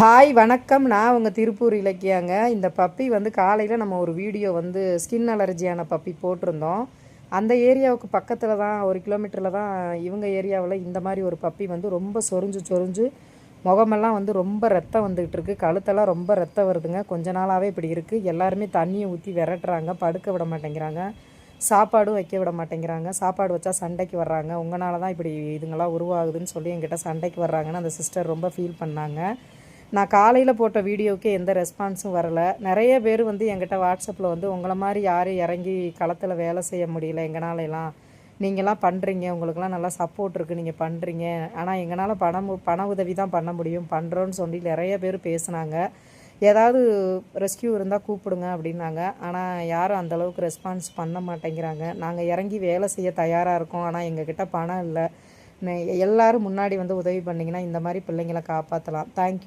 Hi வணக்கம். நான் உங்கள் திருப்பூர் இலக்கியாங்க. இந்த பப்பி வந்து காலையில் நம்ம ஒரு வீடியோ வந்து ஸ்கின் அலர்ஜியான பப்பி போட்டிருந்தோம். அந்த ஏரியாவுக்கு பக்கத்தில் தான் ஒரு கிலோமீட்டரில் தான் இவங்க ஏரியாவில் இந்த மாதிரி ஒரு பப்பி வந்து ரொம்ப சொரிஞ்சு சொரிஞ்சு முகமெல்லாம் வந்து ரொம்ப ரத்தம் வந்துக்கிட்டு இருக்குது கழுத்தெல்லாம் ரொம்ப ரத்தம் வருதுங்க. கொஞ்ச நாளாகவே இப்படி இருக்குது எல்லாருமே தண்ணியை ஊற்றி விரட்டுறாங்க. படுக்க விட மாட்டேங்கிறாங்க. சாப்பாடும் வைக்க விட மாட்டேங்கிறாங்க. சாப்பாடு வச்சா சண்டைக்கு வர்றாங்க. உங்களால் தான் இப்படி இதுங்களாம் உருவாகுதுன்னு சொல்லி என்கிட்ட சண்டைக்கு வர்றாங்கன்னு அந்த சிஸ்டர் ரொம்ப ஃபீல் பண்ணாங்க. நான் காலையில் போட்ட வீடியோவுக்கு எந்த ரெஸ்பான்ஸும் வரல. நிறைய பேர் வந்து என்கிட்ட வாட்ஸ்அப்பில் வந்து உங்களை மாதிரி யாரும் இறங்கி களத்தில் வேலை செய்ய முடியல எங்களால எல்லாம் நீங்களாம் பண்ணுறீங்க உங்களுக்கெல்லாம் நல்லா சப்போர்ட் இருக்குது நீங்கள் பண்ணுறீங்க ஆனால் எங்களால் பணம் பண உதவி தான் பண்ண முடியும். பண்ணுறோன்னு சொல்லி நிறைய பேர் பேசுனாங்க. ஏதாவது ரெஸ்கியூ இருந்தால் கூப்பிடுங்க அப்படின்னாங்க. ஆனால் யாரும் அந்தளவுக்கு ரெஸ்பான்ஸ் பண்ண மாட்டேங்கிறாங்க. நாங்கள் இறங்கி வேலை செய்ய தயாராக இருக்கோம். ஆனால் எங்ககிட்ட பணம் இல்லை. எல்லோரும் முன்னாடி வந்து உதவி பண்ணிங்கன்னா இந்த மாதிரி பிள்ளைங்களை காப்பாற்றலாம் தேங்க்யூ